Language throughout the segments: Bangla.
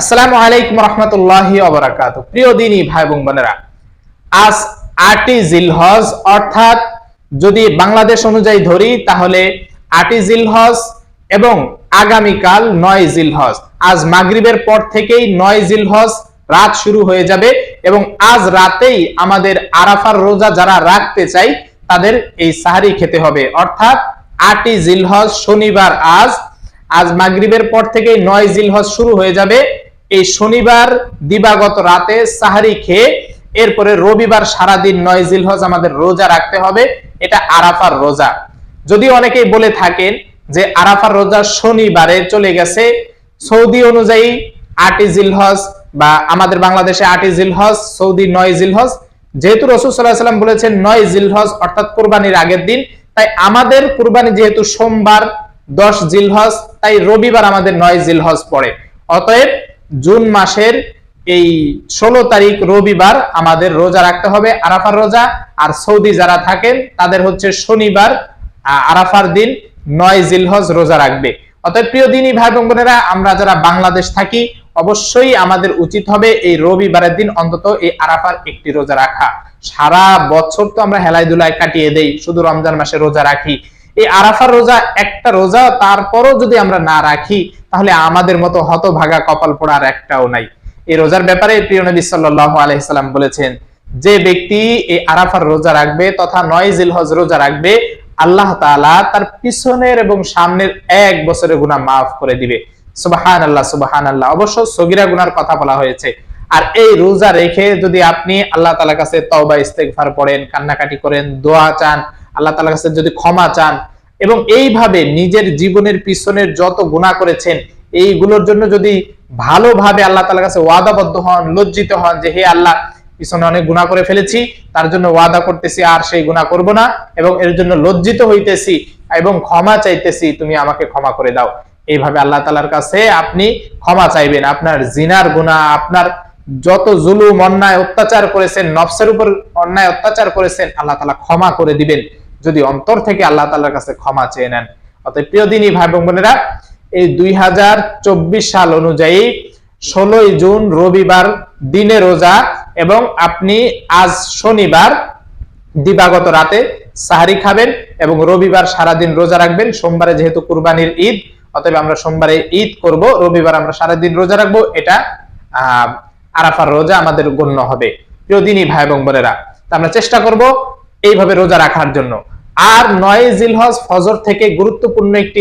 আসসালামু আলাইকুম রহমতুল্লাহি অবরাকাত প্রিয় দিনী ভাই বোন বোনেরা, আজ আটই জিলহজ, অর্থাৎ যদি বাংলাদেশ অনুযায়ী ধরি, তাহলে আটই জিলহজ এবং আগামীকাল নয় জিলহজ। আজ মাগরিবের পর থেকেই নয় জিলহজ রাত শুরু হয়ে যাবে এবং আজ রাতেই আমাদের আরাফার রোজা যারা রাখতে চাই, তাদের এই সাহারি খেতে হবে। অর্থাৎ আটই জিলহজ শনিবার আজ আজ মাগরিবের পর থেকে নয় জিলহজ শুরু হয়ে যাবে এই শনিবার দিবাগত রাতে সাহারি খেয়ে এরপরে রবিবার সারাদিন নয় জিলহজ আমাদের রোজা রাখতে হবে, এটা আরাফার রোজা। যদি অনেকেই বলে থাকেন যে আরাফার রোজা শনিবারে চলে গেছে, সৌদি অনুযায়ী আটই জিলহজ বা আমাদের বাংলাদেশে আটই জিলহজ, সৌদি নয় জিলহজ, যেহেতু রসুল সাল্লাহ সাল্লাম বলেছেন নয় জিলহজ অর্থাৎ কোরবানির আগের দিন, তাই আমাদের কোরবানি যেহেতু সোমবার দশ জিলহজ, তাই রবিবার আমাদের নয় জিলহজ পড়ে। অতএব জুন মাসের এই ষোলো তারিখ রবিবার আমাদের রোজা রাখতে হবে, আরাফার রোজা। আর সৌদি যারা থাকেন, তাদের হচ্ছে শনিবার আরাফার দিন, নয় জিলহজ রোজা রাখবে। অতএব প্রিয় দিনই ভাই বোন বোনেরা, আমরা যারা বাংলাদেশ থাকি, অবশ্যই আমাদের উচিত হবে এই রবিবারের দিন অন্তত এই আরাফার একটি রোজা রাখা। সারা বছর তো আমরা হেলাই দুলায় কাটিয়ে দেই, শুধু রমজান মাসে রোজা রাখি। এই আরাফার রোজা একটা রোজা, তারপরও যদি আমরা না রাখি, তাহলে আমাদের মতো হতভাগা কপাল পোড়ার একটাও নাই। এই রোজার ব্যাপারে প্রিয় নবী সাল্লাল্লাহু আলহিসাল্লাম বলেছেন, যে ব্যক্তি এই আরাফার রোজা রাখবে তথা নয় জিলহজ রোজা রাখবে, আল্লাহ তাআলা তার পিছনের এবং সামনের এক বছরের গুনাহ মাফ করে দিবে। সুবাহান আল্লাহ সুবাহান আল্লাহ অবশ্য সগিরা গুনার কথা বলা হয়েছে। আর এই রোজা রেখে যদি আপনি আল্লাহ তালার কাছে তওবা, ইস্তেগফার পড়েন, কান্নাকাটি করেন, দোয়া চান আল্লাহ তালার কাছে যদি ক্ষমা চান এবং এইভাবে নিজের জীবনের পিছনের যত গুনাহ করেছেন, এইগুলোর জন্য যদি ভালোভাবে আল্লাহ তালার কাছে ওয়াদাবদ্ধ হন, লজ্জিত হন যে হে আল্লাহ, পিছনে অনেক গুনাহ করে ফেলেছি, তার জন্য ওয়াদা করতেছি, আর সেই গুনাহ করব না এবং এর জন্য লজ্জিত হইতেছি এবং ক্ষমা চাইতেছি, তুমি আমাকে ক্ষমা করে দাও। এইভাবে আল্লাহ তালার কাছে আপনি ক্ষমা চাইবেন। আপনার জিনার গুণা আপনার যত জুলুম, অন্যায়, অত্যাচার করেছেন, নফসের উপর অন্যায়, অত্যাচার করেছেন, আল্লাহ তালা ক্ষমা করে দিবেন। যদি অন্তর থেকে আল্লাহ তালার কাছে ক্ষমা চেয়ে নেন। অতএব প্রিয় দিনই ভাই বোন বোনেরা, এই দুই হাজার চব্বিশ সাল অনুযায়ী ষোলোই জুন রবিবার দিনে রোজা এবং আপনি আজ শনিবার দিবাগত রাতে সাহারি খাবেন এবং রবিবার সারাদিন রোজা রাখবেন। সোমবারে যেহেতু কুরবানির ঈদ, অতএব আমরা সোমবারে ঈদ করব, রবিবার আমরা সারাদিন রোজা রাখব। এটা আরাফার রোজা আমাদের গণ্য হবে। প্রিয় দিনই ভাই এবং বোনেরা আমরা চেষ্টা করব এইভাবে রোজা রাখার জন্য। আর নয় জিলহজ ফজর থেকে গুরুত্বপূর্ণ একটি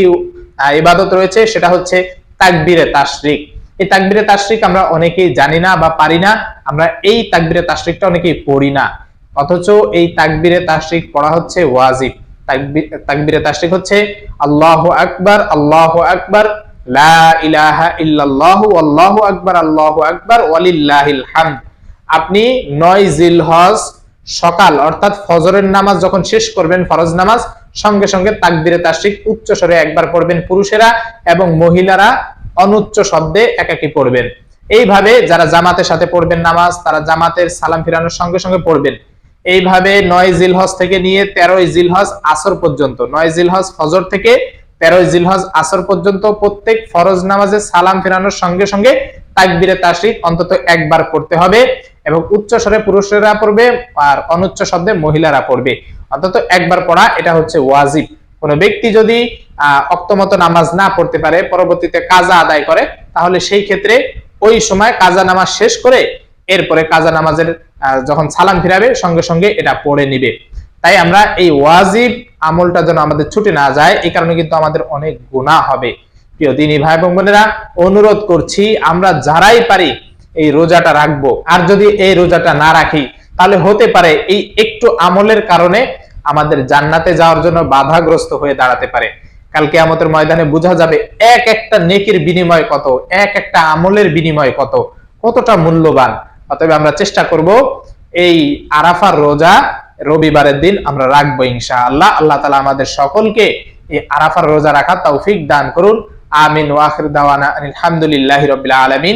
ইবাদত রয়েছে, সেটা হচ্ছে তাকবিরে তাশরিক। এই তাকবিরে তাশরিক আমরা অনেকেই জানি না বা পারি না, আমরা এই তাকবিরে তাশরিকটা অনেকেই পড়ি না। অথচ এই তাকবিরে তাশরিক পড়া হচ্ছে ওয়াজিব। তাকবি- তাকবিরে তাশরিক হচ্ছে আল্লাহ আকবার, আল্লাহু আকবার, লা ইলাহা ইল্লাল্লাহু, আল্লাহু আপনি নয় জিলহজ সকাল, অর্থাৎ ফজরের নামাজ যখন শেষ করবেন, ফরজ নামাজ, সঙ্গে সঙ্গে তাকবিরে তাশরিক, উচ্চ স্বরে একবার পড়বেন পুরুষেরা এবং মহিলারা অনুচ্চ শব্দে একাকি পড়বেন। এইভাবে যারা জামাতের সাথে পড়বেন নামাজ, তারা জামাতের সালাম ফিরানোর সঙ্গে সঙ্গে পড়বেন। এইভাবে নয় জিলহজ থেকে নিয়ে তেরোই জিলহজ আসর পর্যন্ত, নয় জিলহজ ফজর থেকে তেরোই জিলহজ আসর পর্যন্ত প্রত্যেক ফরজ নামাজে সালাম ফেরানোর সঙ্গে সঙ্গে তাকবিরে তাশরিক অন্তত একবার পড়তে হবে। এবং উচ্চ স্বরে পুরুষেরা পড়বে আর অনুচ্চ শব্দে মহিলারা পড়বে। অন্তত একবার পড়া, এটা হচ্ছে ওয়াজিব। কোন ব্যক্তি যদি অক্তমত নামাজ না পড়তে পারে, পরবর্তীতে কাজা আদায় করে, তাহলে সেই ক্ষেত্রে ওই সময় কাজা নামাজ শেষ করে এরপরে কাজা নামাজের যখন সালাম ফিরাবে, সঙ্গে সঙ্গে এটা পড়ে নিবে। তাই আমরা এই ওয়াজিব আমলটা যেন আমাদের ছুটে না যায়, এই কারণে কিন্তু আমাদের অনেক গুনাহ হবে। প্রিয় দিনী ভাই বোনেরা, অনুরোধ করছি, আমরা যারাই পারি এই রোজাটা রাখব। আর যদি এই রোজাটা না রাখি, তাহলে হতে পারে এই একটু আমলের কারণে আমাদের জান্নাতে যাওয়ার জন্য বাধাগ্রস্ত হয়ে দাঁড়াতে পারে। কালকে আমাদের ময়দানে বোঝা যাবে এক একটা নেকির বিনিময় কত, এক একটা আমলের বিনিময় কত, কতটা মূল্যবান। অতএব আমরা চেষ্টা করব এই আরাফার রোজা রবিবারের দিন আমরা রাখব ইনশা আল্লাহ আল্লাহ তালা আমাদের সকলকে এই আরাফার রোজা রাখা তৌফিক দান করুন। আমিন ওয়াখির দাওয়ানা আলহামদুলিল্লাহি রাব্বিল আলামিন।